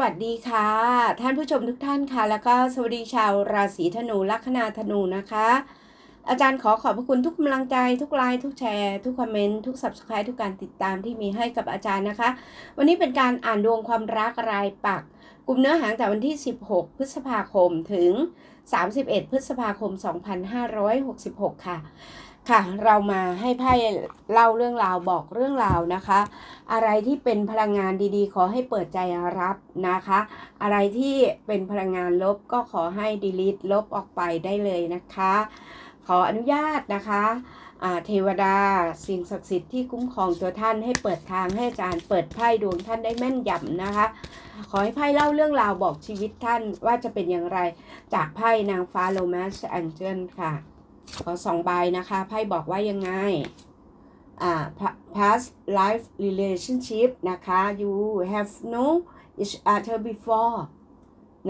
วัสดีค่ะ ท่านผู้ชมทุกท่านค่ะ แล้วก็สวัสดีชาวราศีธนูลัคนาธนูนะคะ อาจารย์ขอขอบพระคุณทุกกำลังใจ ทุกไลน์ทุกแชร์ ทุกคอมเมนต์ทุก subscribe ทุกการติดตามที่มีให้กับอาจารย์นะคะ วันนี้เป็นการอ่านดวงความรักรายปัก กลุ่มเนื้อหางแต่วันที่ 16 พฤษภาคมถึง 31 พฤษภาคม 2566 ค่ะ ค่ะ เรามาให้ไพ่เล่าเรื่องราวบอกเรื่องราวนะคะ อะไรที่เป็นพลังงานดีๆ ขอให้เปิดใจรับนะคะ อะไรที่เป็นพลังงานลบก็ขอให้ delete ลบออกไปได้เลยนะคะ ขออนุญาตนะคะเทวดาสิ่งศักดิ์สิทธิ์ที่คุ้มครองตัวท่านให้เปิดทางให้อาจารย์เปิดไพ่ดวงท่านได้แม่นยำนะคะ ขอให้ไพ่เล่าเรื่องราวบอกชีวิตท่านว่าจะเป็นอย่างไรจากไพ่นางฟ้าโรแมนต์แองเจิลค่ะ ขอสองใบนะคะไพ่บอกว่ายังไงอ่า past life relationship นะคะ you have known each other before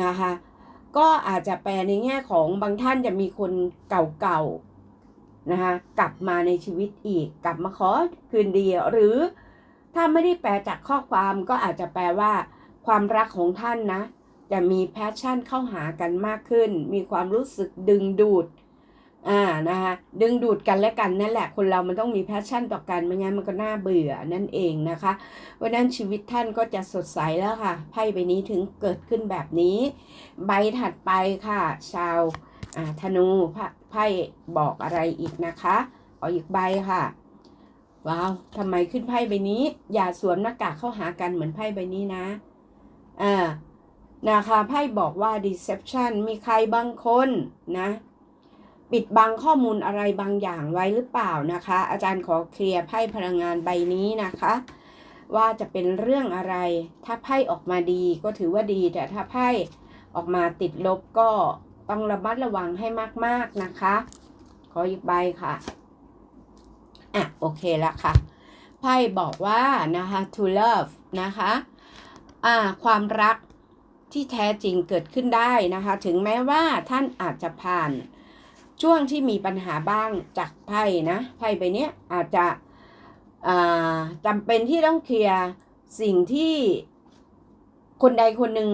นะคะก็อาจจะแปลในแง่ของบางท่านจะมีคนเก่าๆนะคะกลับมาในชีวิตอีก กลับมาขอคืนดีหรือถ้าไม่ได้แปลจากข้อความก็อาจจะแปลว่า ความรักของท่านนะ จะมีแพชชั่นเข้าหากันมากขึ้น มีความรู้สึกดึงดูด อ่านะคะดึงดูดกันและกันนั่นแหละคนเรามันต้องมีแพชชั่นต่อกันไม่งั้นมันก็น่าเบื่อนั่นเองนะคะวันนั้นชีวิตท่านก็จะสดใสแล้วค่ะไพ่ใบนี้ถึงเกิดขึ้นแบบนี้ ใบถัดไปค่ะ ชาวอ่าธนูไพ่บอกอะไรอีกนะคะขออีกใบค่ะว้าวทำไมขึ้นไพ่ใบนี้ อย่าสวมหน้ากากเข้าหากันเหมือนไพ่ใบนี้นะอ่านะคะไพ่บอกว่า deception มีใครบางคนนะ ปิดบังข้อมูลอะไรบางอย่างไว้หรือเปล่านะคะ อาจารย์ขอเคลียร์ไพ่พลังงานใบนี้นะคะ ว่าจะเป็นเรื่องอะไร ถ้าไพ่ออกมาดีก็ถือว่าดี แต่ถ้าไพ่ออกมาติดลบก็ต้องระมัดระวังให้มาก ๆนะคะ ขออีกใบค่ะอะโอเคแล้วค่ะ ไพ่บอกว่านะคะ to love นะคะอ่าความรักที่แท้จริงเกิดขึ้นได้นะคะ ถึงแม้ว่าท่านอาจจะผ่าน ช่วงที่มีปัญหาบ้างจากไพ่นะไพ่ใบนี้อาจจะจำเป็นที่ต้องเคลียร์สิ่งที่คนใดคนหนึ่ง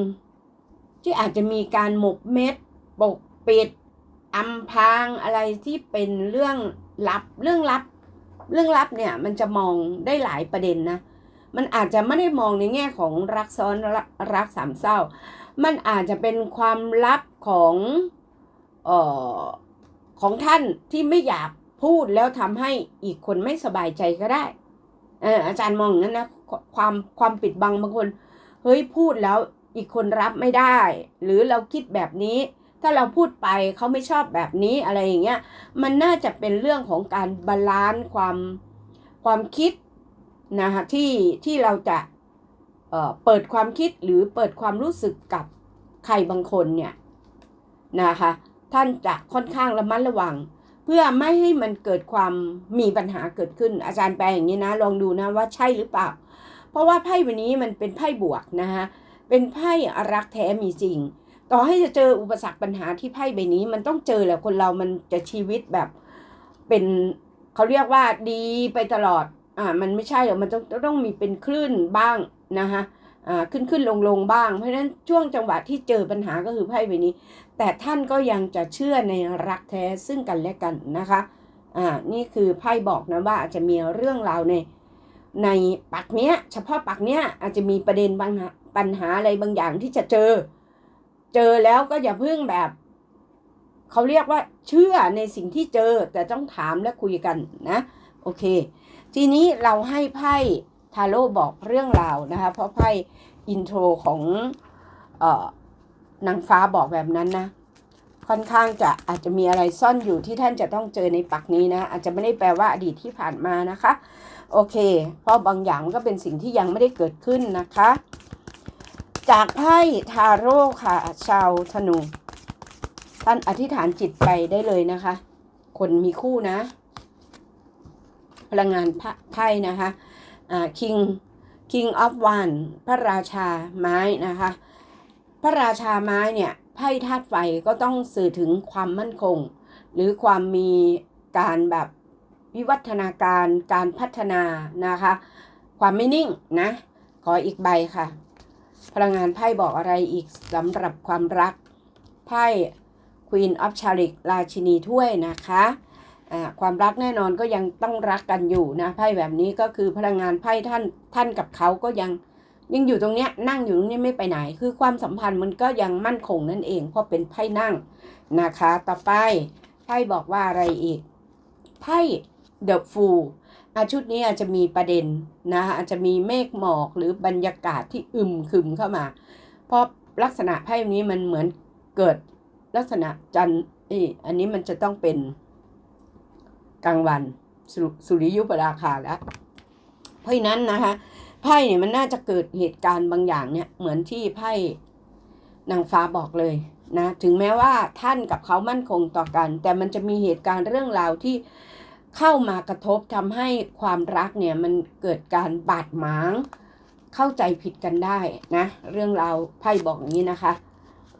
ที่อาจจะมีการหมกเม็ดปกปิดอำพรางอะไรที่เป็นเรื่องลับเรื่องลับ เรื่องลับเนี่ยมันจะมองได้หลายประเด็นนะ มันอาจจะไม่ได้มองในแง่ของรักซ้อนรรักสามเศร้า มันอาจจะเป็นความลับของเอ่อ ของท่านที่ไม่อยากพูดแล้วทำให้อีกคนไม่สบายใจก็ได้อาจารย์มองอย่างนั้นนะความความปิดบังบางคนเฮ้ยพูดแล้วอีกคนรับไม่ได้ หรือเราคิดแบบนี้ ถ้าเราพูดไปเขาไม่ชอบแบบนี้อะไรอย่างเงี้ยมันน่าจะเป็นเรื่องของการบาลานซ์ความความคิดนะคะที่ที่เราจะเเปิดความคิดหรือเปิดความรู้สึกกับใครบางคนเนี่ยนะคะ ท่านจะค่อนข้างระมัดระวัง เพื่อไม่ให้มันเกิดความมีปัญหาเกิดขึ้น อาจารย์แปลอย่างนี้นะ ลองดูนะว่าใช่หรือเปล่า เพราะว่าไพ่วันนี้มันเป็นไพ่บวกนะคะเป็นไพ่รักแท้มีจริง ต่อให้จะเจออุปสรรคปัญหาที่ไพ่ใบนี้ มันต้องเจอแหละคนเรามันจะชีวิตแบบเป็นเขาเรียกว่าดีไปตลอดอ่ามันไม่ใช่หรอกมันต้องต้องมีเป็นคลื่นบ้างนะคะ ขึ้นขึ้นลงลงบ้าง เพราะฉะนั้นช่วงจังหวะที่เจอปัญหาก็คือไพ่ใบนี้ แต่ท่านก็ยังจะเชื่อในรักแท้ซึ่งกันและกันนะคะอ่านี่คือไพ่บอกนะว่าอาจะมีเรื่องราวในในปักเนี้ย เฉพาะปักเนี้ยอาจจะมีประเด็นบางปัญหาอะไรบางอย่างที่จะเจอ เจอแล้วก็อย่าเพิ่งแบบเขาเรียกว่าเชื่อในสิ่งที่เจอแต่ต้องถามและคุยกันนะ โอเค ทีนี้เราให้ไพ่ ทาโร่บอกเรื่องราวนะคะเพราะไพ่อินโทรของออนางฟ้าบอกแบบนั้นนะ ค่อนข้างจะอาจจะมีอะไรซ่อนอยู่ที่ท่านจะต้องเจอในปักนี้นะ อาจจะไม่ได้แปลว่าอดีตที่ผ่านมานะคะ โอเค เพราะบางอย่างก็เป็นสิ่งที่ยังไม่ได้เกิดขึ้นนะคะ จากไพ่ทาโร่ค่ะ ชาวธนู ท่านอธิษฐานจิตไปได้เลยนะคะ คนมีคู่นะ พลังงานไพ่นะคะ อ่า king king of one พระราชาไม้นะคะ พระราชาไม้เนี่ยไพ่ธาตุไฟก็ต้องสื่อถึงความมั่นคง หรือความมีการแบบวิวัฒนาการการพัฒนานะคะ ความไม่นิ่งนะ ขออีกใบค่ะ พลังงานไพ่บอกอะไรอีกสำหรับความรักไพ่ Queen of c h a r i t ราชินีถ้วยนะคะ ความรักแน่นอนก็ยังต้องรักกันอยู่นะไพ่แบบนี้ก็คือพลังงานไพ่ท่านท่านกับเขาก็ยังยังอยู่ตรงเนี้ยนั่งอยู่ตรงนี้ไม่ไปไหน คือความสัมพันธ์มันก็ยังมั่นคงนั่นเองเพราะเป็นไพ่นั่งนะคะ ต่อไปไพ่บอกว่าอะไรอีกไพ่ The Fool อาชุดนี้อาจจะมีประเด็นนะอาจจะมีเมฆหมอกหรือบรรยากาศที่อึมครึมเข้ามา เพราะลักษณะไพ่นี้มันเหมือนเกิดลักษณะจันอันนี้มันจะต้องเป็น กลางวันสรุสุริยุปราคาแล้ว เพราะนั้นนะคะไพ่เนี่ยมันน่าจะเกิดเหตุการณ์บางอย่างเนี่ยเหมือนที่ไพ่นางฟ้าบอกเลยนะถึงแม้ว่าท่านกับเขามั่นคงต่อกัน แต่มันจะมีเหตุการณ์เรื่องราวที่เข้ามากระทบทำให้ความรักเนี่ยมันเกิดการบาดหมาง เข้าใจผิดกันได้นะเรื่องราวไพ่บอกอย่างนี้นะคะ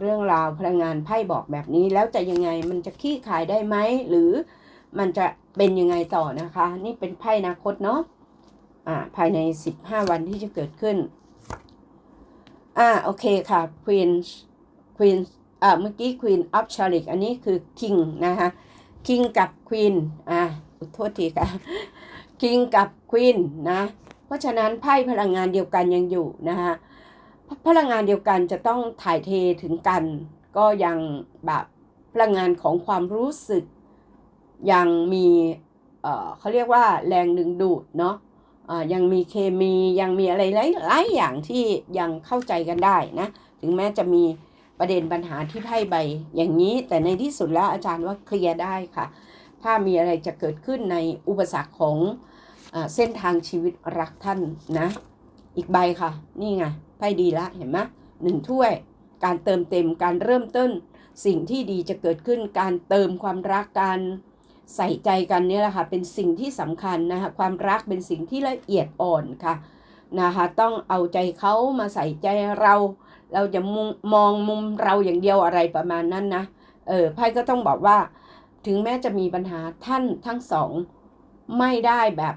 เรื่องราวพลังงานไพ่บอกแบบนี้แล้วจะยังไงมันจะขี้ขายได้ไหมหรือ มันจะเป็นยังไงต่อนะคะ นี่เป็นไพ่นาคตเนาะอ่าภายใน 15 วันที่จะเกิดขึ้น อ่าโอเคค่ะ Queen Queen อ่าเมื่อกี้ Queen of c h a r i t อันนี้คือ King นะคะ King กับ Queen อ่าโทษทีค่ะ King กับ Queen นะ เพราะฉะนั้นไพ่พลังงานเดียวกันยังอยู่นะคะพลังงานเดียวกันจะต้องถ่ายเทถึงกัน ก็ยังแบบพลังงานของความรู้สึก ยังมีเขาเรียกว่าแรงดึงดูดเนาะะยังมีเคมียังมีอะไรหลายๆอย่างที่ยังเข้าใจกันได้นะ ถึงแม้จะมีประเด็นปัญหาที่ไพ่ใบอย่างนี้ แต่ในที่สุดแล้วอาจารย์ว่าเคลียร์ได้ค่ะ ถ้ามีอะไรจะเกิดขึ้นในอุปสรรคของเส้นทางชีวิตรักท่านนะ อีกใบค่ะ นี่ไงไพ่ดีละเห็นไหมหนึ่งถ้วยการเติมเต็มการเริ่มต้น สิ่งที่ดีจะเกิดขึ้นการเติมความรักการ ใส่ใจกันเนี่ยแหละค่ะเป็นสิ่งที่สำคัญนะคะความรักเป็นสิ่งที่ละเอียดอ่อนค่ะนะคะต้องเอาใจเขามาใส่ใจเรา เราจะมองมุมเราอย่างเดียวอะไรประมาณนั้นนะเออไพ่ก็ต้องบอกว่า ถึงแม้จะมีปัญหาท่านทั้งสอง ไม่ได้แบบ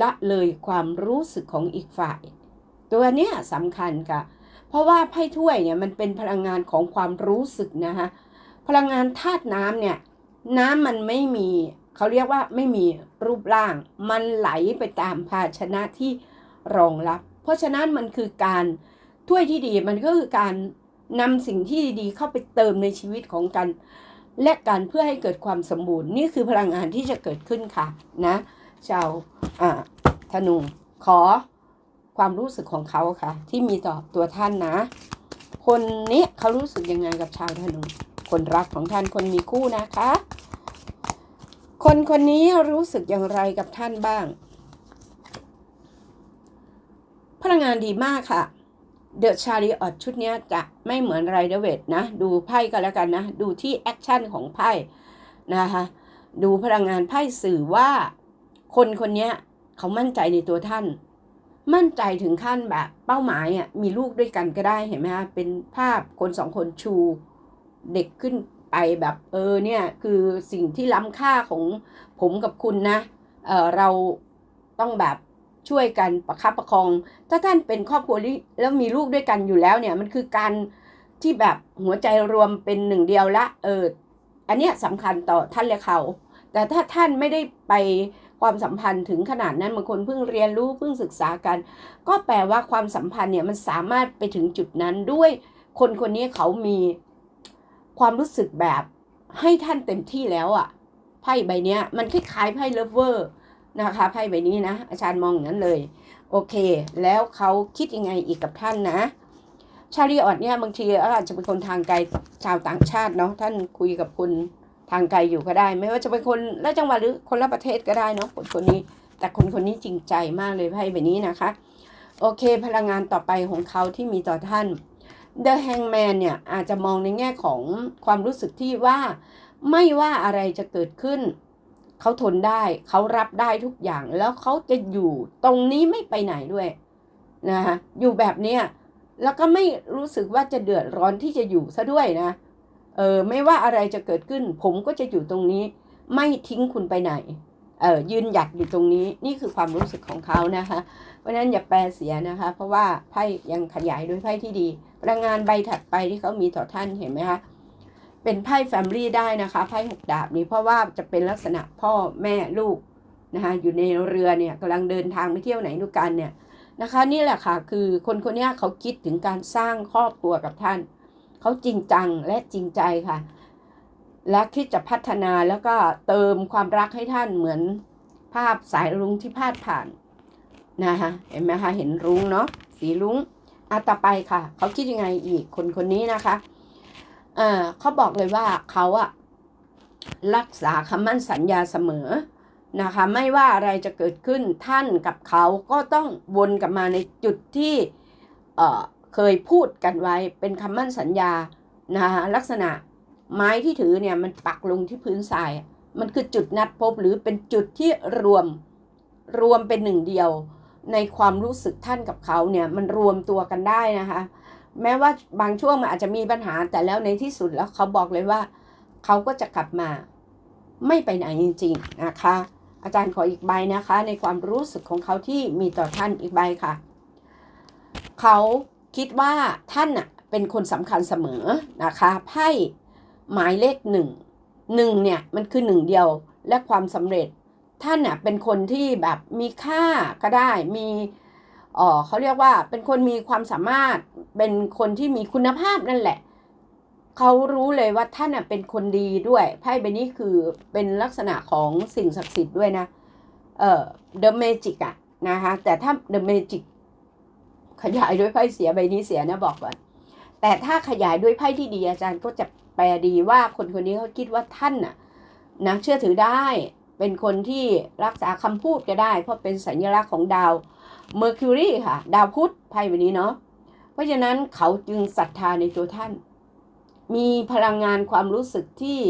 ละเลยความรู้สึกของอีกฝ่าย ตัวเนี้ยสำคัญค่ะ เพราะว่าไพ่ถ้วยเนี่ยมันเป็นพลังงานของความรู้สึกนะคะพลังงานธาตุน้ำเนี่ย น้ำมันไม่มีเขาเรียกว่าไม่มีรูปร่าง มันไหลไปตามภาชนะที่รองรับ เพราะฉะนั้นมันคือการถ้วยที่ดีมันก็คือการนำสิ่งที่ดีเข้าไปเติมในชีวิตของกัน และการเพื่อให้เกิดความสมบูรณ์นี่คือพลังงานที่จะเกิดขึ้นค่ะนะชาวธนูขอความรู้สึกของเขาค่ะ ที่มีต่อตัวท่านนะ คนนี้เขารู้สึกยังไงกับชาวธนู คนรักของท่านคนมีคู่นะคะ คนคนนี้รู้สึกอย่างไรกับท่านบ้าง พลังงานดีมากค่ะเดอะชาริออตชุดนี้จะไม่เหมือนไรเดเวทนะ ดูไพ่ก็แล้วกันนะ ดูที่แอคชั่นของไพ่นะคะดูพลังงานไพ่สื่อว่า คนคนนี้เขามั่นใจในตัวท่าน มั่นใจถึงขั้นแบบเป้าหมายอะมีลูกด้วยกันก็ได้เห็นไหมคะเป็นภาพคนสองคนชู เด็กขึ้นไปแบบเออเนี่ยคือสิ่งที่ล้ำค่าของผมกับคุณนะเออเราต้องแบบช่วยกันประคับประคอง ถ้าท่านเป็นครอบครัวแล้วมีลูกด้วยกันอยู่แล้วเนี่ยมันคือการที่แบบหัวใจรวมเป็นหนึ่งเดียวละเอออันเนี้ยสำคัญต่อท่านและเขา แต่ถ้าท่านไม่ได้ไปความสัมพันธ์ถึงขนาดนั้นบางคนเพิ่งเรียนรู้เพิ่งศึกษากัน ก็แปลว่าความสัมพันธ์เนี่ยมันสามารถไปถึงจุดนั้นด้วยคนคนนี้เขามี ความรู้สึกแบบให้ท่านเต็มที่แล้วอะ่ะไพ่ใบเนี้ย มันคล้ายๆไพ่เลเวอร์นะคะไพ่ใบนี้นะ อาจารย์มองอย่างนั้นเลย โอเค แล้วเขาคิดยังไงอีกกับท่านนะ ชาลีออดเนี่ยบางทีอาจจะเป็นคนทางไกลชาวต่างชาติเนาะท่านคุยกับคุณทางไกลอยู่ก็ได้ ไม่ว่าจะเป็นคนละจังหวัดหรือคนละประเทศก็ได้เนาะคนคนนี้ แต่คนคนนี้จริงใจมากเลยไพ่ใบนี้นะคะ โอเค พลังงานต่อไปของเขาที่มีต่อท่าน The Hangman เนี่ยอาจจะมองในแง่ของความรู้สึกที่ว่า ไม่ว่าอะไรจะเกิดขึ้น เขาทนได้เขารับได้ทุกอย่างแล้วเขาจะอยู่ตรงนี้ไม่ไปไหนด้วยนะคะอยู่แบบเนี้ยแล้วก็ไม่รู้สึกว่าจะเดือดร้อนที่จะอยู่ซะด้วยนะเออไม่ว่าอะไรจะเกิดขึ้น ผมก็จะอยู่ตรงนี้ ไม่ทิ้งคุณไปไหนเอ่อยืนหยัดอยู่ตรงนี้นี่คือความรู้สึกของเขานะคะ เพราะฉะนั้นอย่าแปลเสียนะคะ เพราะว่าไพ่ยังขยายด้วยไพ่ที่ดี พลังงานใบถัดไปที่เขามีต่อท่านเห็นไหมคะเป็นไพ่แฟมิลี่ได้นะคะไพ่หกดาบนี้เพราะว่าจะเป็นลักษณะพ่อแม่ลูกนะคะอยู่ในเรือเนี่ยกำลังเดินทางไปเที่ยวไหนด้วยกันเนี่ยนะคะนี่แหละค่ะคือคนคนนี้เขาคิดถึงการสร้างครอบครัวกับท่าน เขาจริงจังและจริงใจค่ะ และคิดจะพัฒนาแล้วก็เติมความรักให้ท่านเหมือนภาพสายรุ้งที่พาดผ่านนะคะเห็นไหมคะเห็นรุ้งเนาะสีรุ้ง อะต่อไปค่ะ เขาคิดยังไงอีกคนคนนี้นะคะเอ่อเขาบอกเลยว่าเขาอะรักษาคำมั่นสัญญาเสมอนะคะ ไม่ว่าอะไรจะเกิดขึ้นท่านกับเขาก็ต้องวนกลับมาในจุดที่เอ่อเคยพูดกันไว้เป็นคำมั่นสัญญานะคะลักษณะไม้ที่ถือเนี่ยมันปักลงที่พื้นทราย มันคือจุดนัดพบหรือเป็นจุดที่รวมรวมเป็นหนึ่งเดียว ในความรู้สึกท่านกับเขาเนี่ยมันรวมตัวกันได้นะคะ แม้ว่าบางช่วงมันอาจจะมีปัญหาแต่แล้วในที่สุดแล้วเขาบอกเลยว่า เขาก็จะกลับมา ไม่ไปไหนจริง ๆ นะคะ อาจารย์ขออีกใบนะคะ ในความรู้สึกของเขาที่มีต่อท่านอีกใบค่ะ เขาคิดว่าท่านน่ะเป็นคนสำคัญเสมอนะคะไพ่หมายเลขหนึ่งหนึ่งเนี่ยมันคือหนึ่งเดียวและความสำเร็จ ท่านน่ะเป็นคนที่แบบมีค่าก็ได้มีเออเขาเรียกว่าเป็นคนมีความสามารถเป็นคนที่มีคุณภาพนั่นแหละเขารู้เลยว่าท่านน่ะเป็นคนดีด้วยไพ่ใบนี้คือเป็นลักษณะของสิ่งศักดิ์สิทธิ์ด้วยนะเอ่อ The Magic อะนะคะแต่ถ้า The Magic ขยายด้วยไพ่เสียใบนี้เสียนะบอกก่อนแต่ถ้าขยายด้วยไพ่ที่ดีอาจารย์ก็จะแปลดีว่าคนคนนี้เขาคิดว่าท่านน่ะนะเชื่อถือได้ เป็นคนที่รักษาคำพูดก็ได้ เพราะเป็นสัญลักษณ์ของดาวเมอร์คิวรีค่ะ ดาวพุธไพ่ใบนี้เนาะเพราะฉะนั้นเขาจึงศรัทธาในตัวท่าน มีพลังงานความรู้สึกที่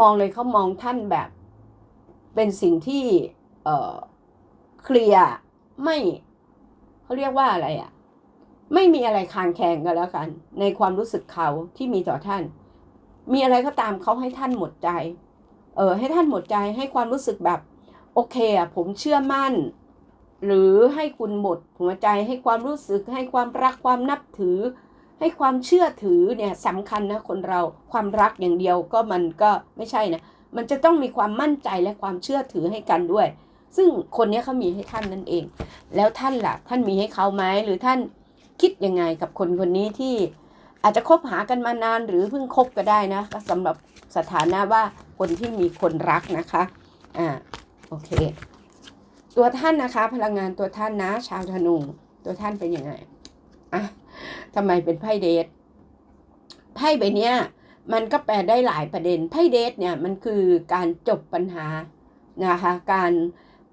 มองเลยเขามองท่านแบบ เป็นสิ่งที่เอ่อเคลียร์ไม่เขาเรียกว่าอะไรอะไม่มีอะไรคางแคงกันแล้วกัน ในความรู้สึกเขาที่มีต่อท่าน มีอะไรก็ตามเขาให้ท่านหมดใจ เออให้ท่านหมดใจให้ความรู้สึกแบบโอเคอะผมเชื่อมั่น หรือให้คุณหมดหัวใจให้ความรู้สึก ให้ความรักความนับถือ ให้ความเชื่อถือเนี่ยสำคัญนะคนเราความรักอย่างเดียวก็มันก็ไม่ใช่นะมันจะต้องมีความมั่นใจและความเชื่อถือให้กันด้วย ซึ่งคนนี้เขามีให้ท่านนั่นเอง แล้วท่านล่ะ ท่านมีให้เขาไหมหรือท่านคิดยังไงกับคนคนนี้ที่ อาจจะคบหากันมานานหรือเพิ่งคบก็ได้นะก็สำหรับสถานะว่าคนที่มีคนรักนะคะอ่าโอเค ตัวท่านนะคะ พลังงานตัวท่านนะชาวธนูตัวท่านเป็นยังไงอะทำไมเป็นไพ่เดทไพ่ใบเนี้ยมันก็แปลได้หลายประเด็นไพ่เดทเนี่ยมันคือการจบปัญหานะคะ การ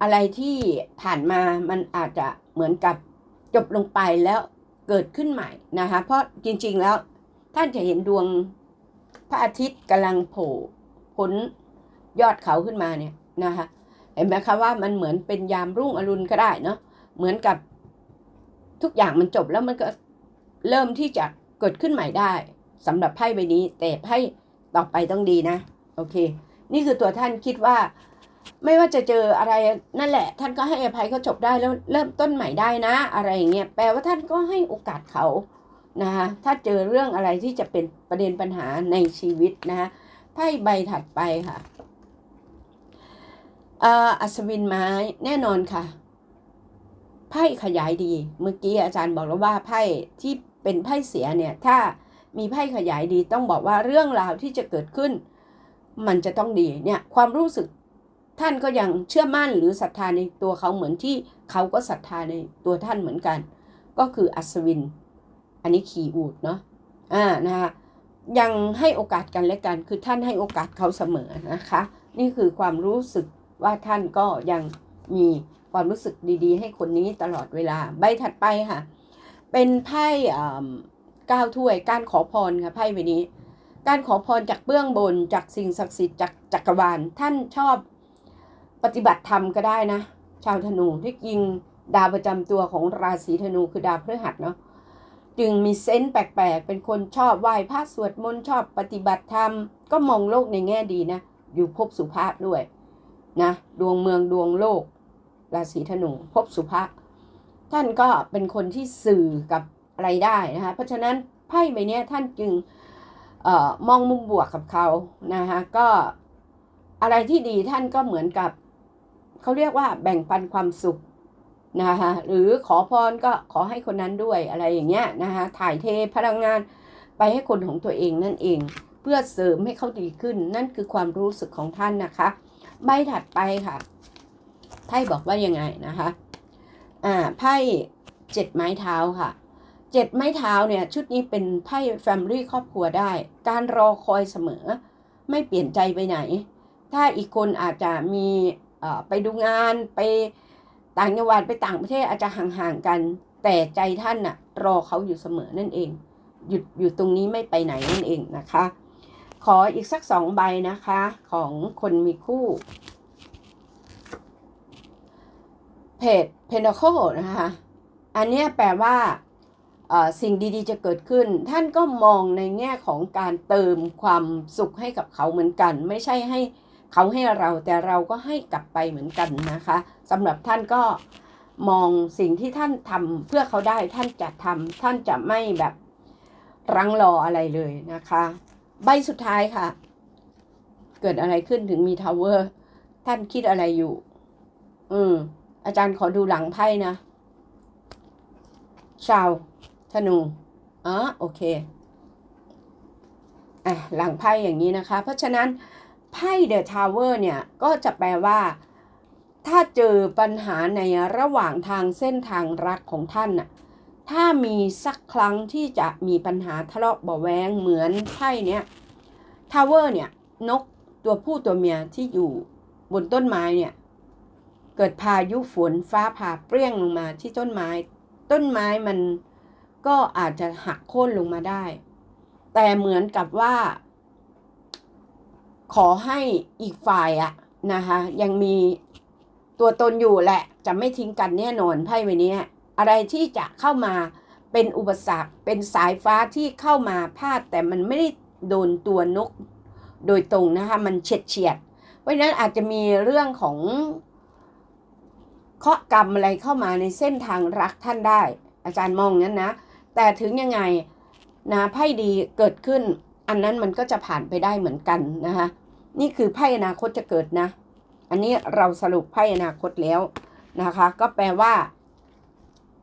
อะไรที่ผ่านมามันอาจจะเหมือนกับจบลงไปแล้ว เกิดขึ้นใหม่นะคะเพราะจริงๆแล้วท่านจะเห็นดวงพระอาทิตย์กำลังโผล่พ้นยอดเขาขึ้นมาเนี่ยนะคะเห็นไหมคะว่ามันเหมือนเป็นยามรุ่งอรุณก็ได้เนาะเหมือนกับทุกอย่างมันจบแล้วมันก็เริ่มที่จะเกิดขึ้นใหม่ได้สำหรับไพ่ใบนี้ แต่ไพ่ต่อไปต้องดีนะ โอเค นี่คือตัวท่านคิดว่า ไม่ว่าจะเจออะไรนั่นแหละ ท่านก็ให้อภัยเขาจบได้แล้วเริ่มต้นใหม่ได้นะ อะไรอย่างเงี้ยแปลว่าท่านก็ให้โอกาสเขานะคะถ้าเจอเรื่องอะไรที่จะเป็นประเด็นปัญหาในชีวิตนะคะไพ่ใบถัดไปค่ะอัศวินไม้แน่นอนค่ะไพ่ขยายดี เมื่อกี้อาจารย์บอกแล้วว่าไพ่ที่เป็นไพ่เสียเนี่ยถ้ามีไพ่ขยายดีต้องบอกว่าเรื่องราวที่จะเกิดขึ้น มันจะต้องดีเนี่ยความรู้สึก ท่านก็ยังเชื่อมั่นหรือศรัทธาในตัวเขาเหมือนที่เขาก็ศรัทธาในตัวท่านเหมือนกัน ก็คืออัศวิน อันนี้ขี่อูดเนาะอ่านะคะยังให้โอกาสกันและกันคือท่านให้โอกาสเขาเสมอนะคะ นี่คือความรู้สึกว่าท่านก็ยังมีความรู้สึกดีๆ ให้คนนี้ตลอดเวลา ใบถัดไปค่ะ เป็นไพ่ก้าวถ้วยการขอพรค่ะไพ่ใบนี้ การขอพรจากเบื้องบนจากสิ่งศักดิ์สิทธิ์จากจักรวาลท่านชอบ ปฏิบัติธรรมก็ได้นะ ชาวธนูที่จริงดาวประจำตัวของราศีธนูคือดาวพฤหัสเนาะจึงมีเซนส์แปลกๆ เป็นคนชอบไหว้พระสวดมนต์ชอบปฏิบัติธรรม ก็มองโลกในแง่ดีนะ อยู่ภพสุภาพด้วยนะดวงเมืองดวงโลก ราศีธนูภพสุภะท่านก็เป็นคนที่สื่อกับอะไรได้นะคะเพราะฉะนั้นไพ่ใบนี้ท่านจึงออมองมุมบวกกับเขานะคะก็อะไรที่ดีท่านก็เหมือนกับ เขาเรียกว่าแบ่งปันความสุขนะคะหรือขอพรก็ขอให้คนนั้นด้วยอะไรอย่างเงี้ยนะคะถ่ายเทพลังงานไปให้คนของตัวเองนั่นเอง เพื่อเสริมให้เขาดีขึ้น นั่นคือความรู้สึกของท่านนะคะ ใบถัดไปค่ะไพ่บอกว่ายังไงนะคะอ่าไพ่เจ็ดไม้เท้าค่ะเจ็ดไม้เท้าเนี่ยชุดนี้เป็นไพ่แฟมิลี่ครอบครัวได้ การรอคอยเสมอ ไม่เปลี่ยนใจไปไหน ถ้าอีกคนอาจจะมี ไปดูงานไปต่างจังหวัดไปต่างประเทศอาจจะห่างๆกัน แต่ใจท่านน่ะรอเขาอยู่เสมอนั่นเอง หยุดอยู่ตรงนี้ไม่ไปไหนนั่นเองนะคะ ขออีกสักสองใบนะคะของคนมีคู่เพจเพนโคนะคะ อันนี้แปลว่าสิ่งดีๆจะเกิดขึ้น ท่านก็มองในแง่ของการเติมความสุขให้กับเขาเหมือนกัน ไม่ใช่ให้ เขาให้เราแต่เราก็ให้กลับไปเหมือนกันนะคะสำหรับท่านก็มองสิ่งที่ท่านทำเพื่อเขาได้ท่านจะทำท่านจะไม่แบบรังรออะไรเลยนะคะ ใบสุดท้ายค่ะ เกิดอะไรขึ้นถึงมีทาวเวอร์ท่านคิดอะไรอยู่ อืม อาจารย์ขอดูหลังไพ่นะ ชาวธนูอ๋อโอเคอะหลังไพ่อย่างนี้นะคะ เพราะฉะนั้น ไพ่เดอะทาวเวอร์เนี่ย ก็จะแปลว่า ถ้าเจอปัญหาในระหว่างทางเส้นทางรักของท่านน่ะถ้ามีสักครั้งที่จะมีปัญหาทะเลาะเบาะแวงเหมือนไพ่เนี้ยทาวเวอร์เนี่ย นกตัวผู้ตัวเมียที่อยู่บนต้นไม้เนี่ย เกิดพายุฝนฟ้าผ่าเปรี้ยงลงมาที่ต้นไม้ ต้นไม้มันก็อาจจะหักโค่นลงมาได้ แต่เหมือนกับว่า ขอให้อีกฝ่ายอะนะคะยังมีตัวตนอยู่แหละ จะไม่ทิ้งกันแน่นอนไพ่ใบนี้อะไรที่จะเข้ามาเป็นอุปสรรคเป็นสายฟ้าที่เข้ามาพาดแต่มันไม่ได้โดนตัวนกโดยตรงนะคะมันเฉียดเฉียดเพราะฉะนั้นอาจจะมีเรื่องของเคาะกรรมอะไรเข้ามาในเส้นทางรักท่านได้ อาจารย์มองงั้นนะ แต่ถึงยังไงนะไพ่ดีเกิดขึ้น อันนั้นมันก็จะผ่านไปได้เหมือนกันนะคะนี่คือไพ่อนาคตจะเกิดนะ อันนี้เราสรุปไพ่อนาคตแล้วนะคะ ก็แปลว่า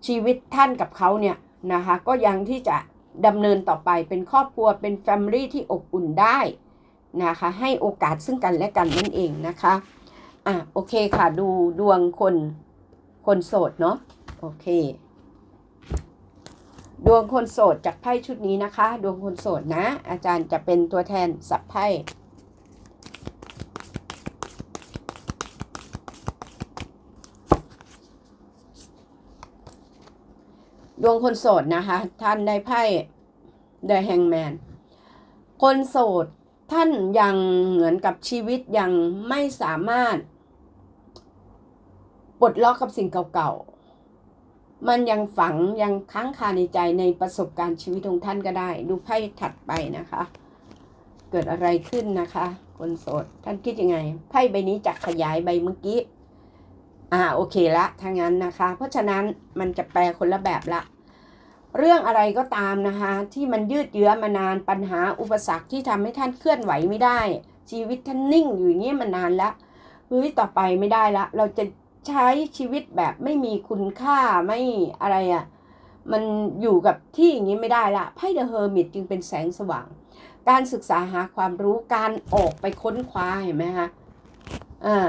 ชีวิตท่านกับเขาเนี่ยนะคะก็ยังที่จะดำเนินต่อไปเป็นครอบครัวเป็นแฟมิลี่ที่อบอุ่นได้นะคะ ให้โอกาสซึ่งกันและกันนั่นเองนะคะอะโอเคค่ะดูดวงคนคนโสดเนาะโอเค ดวงคนโสดจากไพ่ชุดนี้นะคะ ดวงคนโสดนะ อาจารย์จะเป็นตัวแทนสับไพ่ดวงคนโสดนะคะ ท่านได้ไพ่ The Hangman คนโสดท่านยังเหมือนกับชีวิตยังไม่สามารถปลดล็อกกับสิ่งเก่า มันยังฝังยังค้างคาในใจในประสบการณ์ชีวิตของท่านก็ได้ ดูไพ่ถัดไปนะคะ เกิดอะไรขึ้นนะคะ คนโสดท่านคิดยังไงไพ่ใบนี้จะขยายใบเมื่อกี้อ่าโอเคละถ้างั้นนะคะ เพราะฉะนั้นมันจะแปลคนละแบบละ เรื่องอะไรก็ตามนะคะ ที่มันยืดเยื้อมานานปัญหาอุปสรรคที่ทำให้ท่านเคลื่อนไหวไม่ได้ ชีวิตท่านนิ่งอยู่อย่างนี้มานานแล้วเฮ้ยต่อไปไม่ได้ละ เราจะ ใช้ชีวิตแบบไม่มีคุณค่าไม่อะไรอะ่ะมันอยู่กับที่อย่างนี้ไม่ได้ละไพ่เดอะเฮอร์มิตจึงเป็นแสงสว่าง การศึกษาหาความรู้การออกไปค้นคว้าเห็นไหมคะอ่า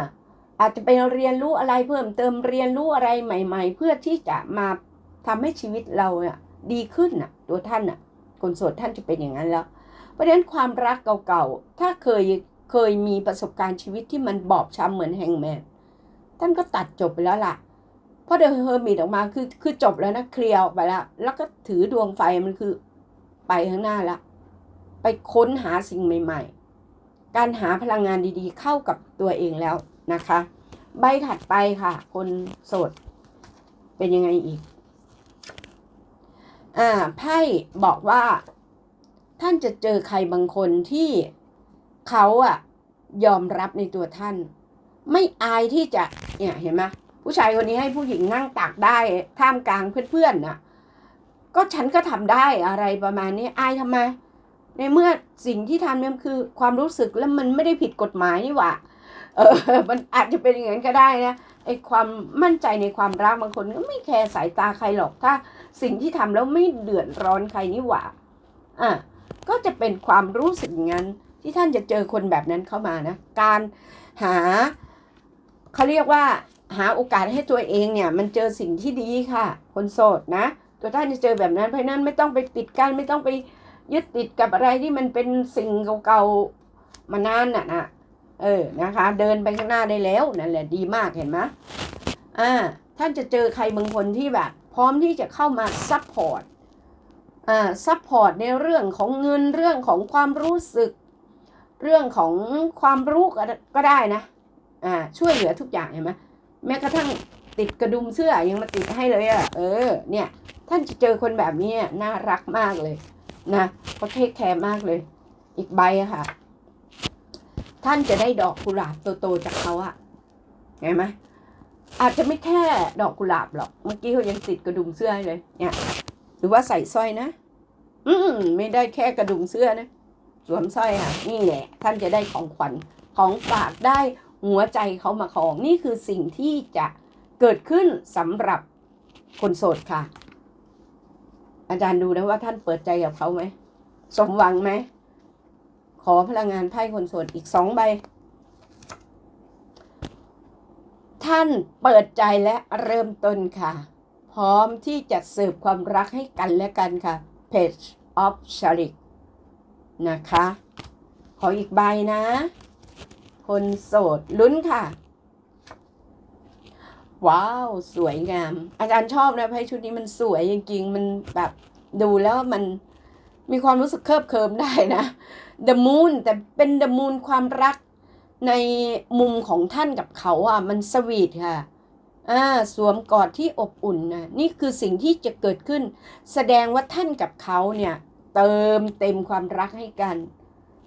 อาจจะไปเรียนรู้อะไรเพิ่มเติมเรียนรู้อะไรใหม่ ๆ เพื่อที่จะมาทำให้ชีวิตเราเนี่ยดีขึ้นน่ะ ตัวท่านน่ะคนโสดท่านจะเป็นอย่างนั้นแล้ว เพราะฉะนั้นความรักเก่าๆถ้าเคยเคยมีประสบการณ์ชีวิตที่มันบอบช้ำเหมือนแฮงแมน ท่านก็ตัดจบไปแล้วล่ะ เพราะเดอะเฮอร์มิตออกมาคือคือจบแล้วนะเคลียร์ออกไปแล้วแล้วก็ถือดวงไฟมันคือไปข้างหน้าละไปค้นหาสิ่งใหม่ ๆ การหาพลังงานดีๆ เข้ากับตัวเองแล้วนะคะ ใบถัดไปค่ะ คนโสด เป็นยังไงอีก อ่าไพ่บอกว่า ท่านจะเจอใครบางคนที่เขาอะยอมรับในตัวท่าน ไม่อายที่จะเนี่ยเห็นไหมผู้ชายคนนี้ให้ผู้หญิงนั่งตักได้ท่ามกลางเพื่อนๆน่ะ ก็ฉันก็ทำได้อะไรประมาณนี้อายทำไม ในเมื่อสิ่งที่ทำเนี่ยคือความรู้สึกแล้วมันไม่ได้ผิดกฎหมายนี่หว่าเออมันอาจจะเป็นอย่างนั้นก็ได้นะไอ้ความมั่นใจในความรักบางคนก็ไม่แคร์สายตาใครหรอกถ้า สิ่งที่ทำแล้วไม่เดือดร้อนใครนี่หว่าอะก็จะเป็นความรู้สึกงั้นที่ท่านจะเจอคนแบบนั้นเข้ามานะ การหา เขาเรียกว่าหาโอกาสให้ตัวเองเนี่ย มันเจอสิ่งที่ดีค่ะ คนโสดนะ ตัวท่านจะเจอแบบนั้นเพราะนั้นไม่ต้องไปปิดกั้นไม่ต้องไปยึดติดกับอะไรที่มันเป็นสิ่งเก่าๆมานานน่ะนะเออนะคะ เดินไปข้างหน้าได้แล้วนั่นแหละดีมากเห็นไหมอ่าท่านจะเจอใครบางคนที่แบบ พร้อมที่จะเข้ามาซัพพอร์ตอ่าซัพพอร์ตในเรื่องของเงินเรื่องของความรู้สึก เรื่องของความรู้ก็ได้นะ อ่าช่วยเหลือทุกอย่างเห็นไหมแม้กระทั่งติดกระดุมเสื้อยังมาติดให้เลยอะ่ะเออ เนี่ย ท่านจะเจอคนแบบนี้น่ารักมากเลยนะเขาเทคแคร์มากเลย อีกใบอะค่ะ ท่านจะได้ดอกกุหลาบโตๆจากเขาอะเห็นไหมอาจจะไม่แค่ดอกกุหลาบหรอก เมื่อกี้เขายังติดกระดุมเสื้อเลย เนี่ย หรือว่าใส่สร้อยนะ อืมไม่ได้แค่กระดุมเสื้อนะ สวมสร้อยค่ะ นี่แหละ ท่านจะได้ของขวัญของฝากได้ หัวใจเขามาของนี่คือสิ่งที่จะเกิดขึ้นสำหรับคนโสดค่ะ อาจารย์ดูนะว่าท่านเปิดใจกับเขาไหมสมหวังไหมขอพลังงานไพ่คนโสดอีกสองใบ ท่านเปิดใจและเริ่มต้นค่ะ พร้อมที่จะสิร์ฟความรักให้กันและกันค่ะ Page of s h a r i k นะคะ ขออีกใบนะ คนโสดลุ้นค่ะ ว้าว สวยงาม อาจารย์ชอบนะไพ่ชุดนี้มันสวยจริงๆ มันแบบดูแล้วมันมีความรู้สึกเคลิบเคิมได้นะ The Moon แต่เป็น The Moon ความรักในมุมของท่านกับเขาอะ มันสวีทค่ะอ่าสวมกอดที่อบอุ่นนะนี่คือสิ่งที่จะเกิดขึ้น แสดงว่าท่านกับเขาเนี่ย เติมเต็มความรักให้กัน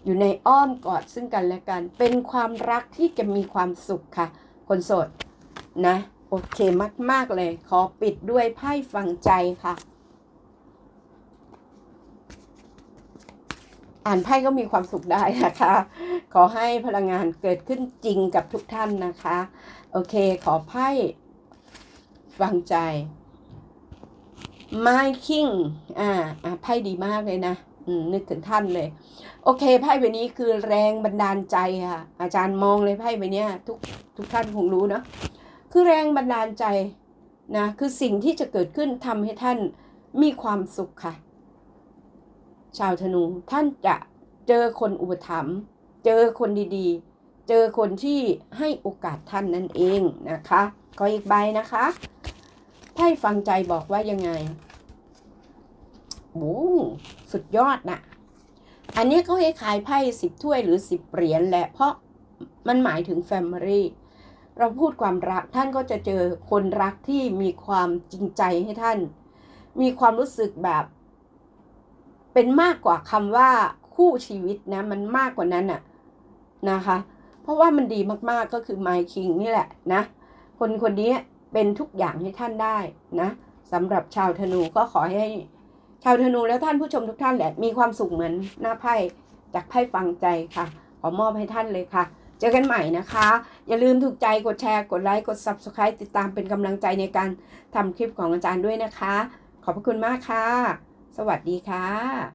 อยู่ในอ้อมกอดซึ่งกันและกัน เป็นความรักที่จะมีความสุขค่ะ คนโสดนะ โอเคมาก ๆ เลย ขอปิดด้วยไพ่ฟังใจค่ะ อ่านไพ่ก็มีความสุขได้นะคะ ขอให้พลังงานเกิดขึ้นจริงกับทุกท่านนะคะ โอเค ขอไพ่ฟังใจ My King อ่าอ่าไพ่ดีมากเลยนะ นึกถึงท่านเลย โอเคไพ่ใบนี้คือแรงบันดาลใจค่ะ อาจารย์มองเลยไพ่ใบนี้ทุกทุกท่านคงรู้เนาะคือแรงบันดาลใจนะคือสิ่งที่จะเกิดขึ้นทำให้ท่านมีความสุขค่ะ ชาวธนูท่านจะเจอคนอุปถัมภ์เจอคนดีๆ เจอคนที่ให้โอกาสท่านนั่นเองนะคะขออีกใบนะคะไพ่ฟังใจบอกว่ายังไง โอ้สุดยอดนะอันนี้เขาให้ขายไพ่สิบถ้วยหรือสิบเหรียญแหละ เพราะมันหมายถึงแฟมิลี่เราพูดความรักท่านก็จะเจอคนรักที่มีความจริงใจให้ท่าน มีความรู้สึกแบบ เป็นมากกว่าคำว่าคู่ชีวิตนะ มันมากกว่านั้นอะนะคะ เพราะว่ามันดีมากๆก็คือ My King นี่แหละนะ คนคนนี้เป็นทุกอย่างให้ท่านได้นะสำหรับชาวธนูก็ขอให้ ชาวธนูและท่านผู้ชมทุกท่านแหละมีความสุขเหมือนหน้าไพ่จากไพ่ฟังใจค่ะ ขอมอบให้ท่านเลยค่ะ เจอกันใหม่นะคะ อย่าลืมถูกใจกดแชร์กดไลค์กด Subscribe ติดตามเป็นกำลังใจในการทำคลิปของอาจารย์ด้วยนะคะ ขอบพระคุณมากค่ะ สวัสดีค่ะ